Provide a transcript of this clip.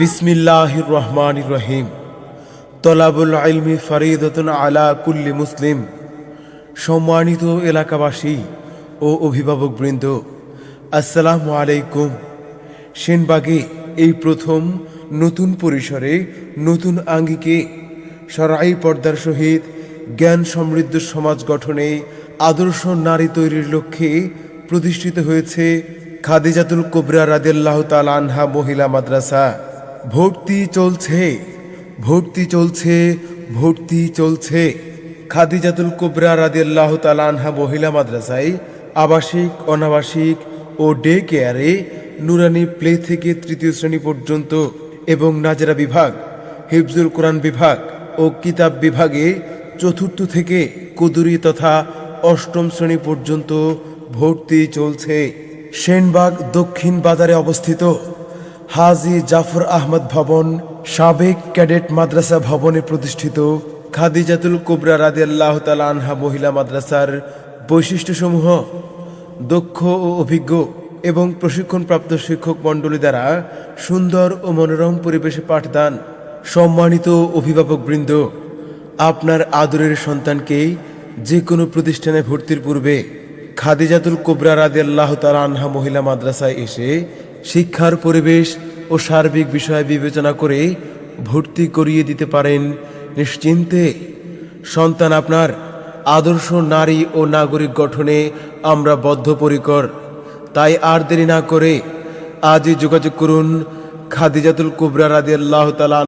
বিসমিল্লাহির রহমানির রহিম তলাবুল ইলমি ফরিদতুন আলা কুল্লি মুসলিম। সম্মানিত এলাকাবাসী ও অভিভাবকবৃন্দ আসসালামু আলাইকুম। সেনবাগে এই প্রথম নতুন পরিসরে নতুন আঙ্গিকে সরাই পর্দার সহিত জ্ঞান সমৃদ্ধ সমাজ গঠনে আদর্শ নারী তৈরির লক্ষ্যে প্রতিষ্ঠিত হয়েছে খাদিজাতুল কুবরা রাদিয়াল্লাহু তাআলা আনহা মহিলা মাদ্রাসা। ভর্তি চলছে ভর্তি চলছে ভর্তি চলছে। খাদিজাতুল কুবরা রাদিয়াল্লাহু তাআলা আনহা মহিলা মাদ্রাসায় আবাসিক, অনাবাসিক ও ডে কেয়ারে নুরানি প্লে থেকে তৃতীয় শ্রেণি পর্যন্ত এবং নাজরা বিভাগ, হিফজুল কোরআন বিভাগ ও কিতাব বিভাগে চতুর্থ থেকে কুদুরি তথা অষ্টম শ্রেণি পর্যন্ত ভর্তি চলছে। সেনবাগ দক্ষিণ বাজারে অবস্থিত। হাজি জাফর আহমদ ভবন, সাবেক ক্যাডেট মাদ্রাসা ভবনে প্রতিষ্ঠিত। খাদিজাতুল কুবরা রাদি আল্লাহ আনহা মহিলা মাদ্রাসার বৈশিষ্ট্যসমূহ, দক্ষ ও অভিজ্ঞ এবং প্রশিক্ষণপ্রাপ্ত শিক্ষক মণ্ডলী দ্বারা সুন্দর ও মনোরম পরিবেশে পাঠদান সম্মানিত অভিভাবকবৃন্দ আপনার আদরের সন্তানকে যে কোনো প্রতিষ্ঠানে ভর্তির পূর্বে খাদিজাতুল কোবরা রাদি আল্লাহ আনহা মহিলা মাদ্রাসায় এসে শিক্ষার পরিবেশ ও সার্বিক বিষয় বিবেচনা করে ভর্তি করিয়ে দিতে পারেন নিশ্চিন্তে। সন্তান আপনার আদর্শ নারী ও নাগরিক গঠনে আমরা বদ্ধপরিকর। তাই আর দেরি না করে আজই যোগাযোগ করুন খাদিজাতুল কুবরা রাজি আল্লাহ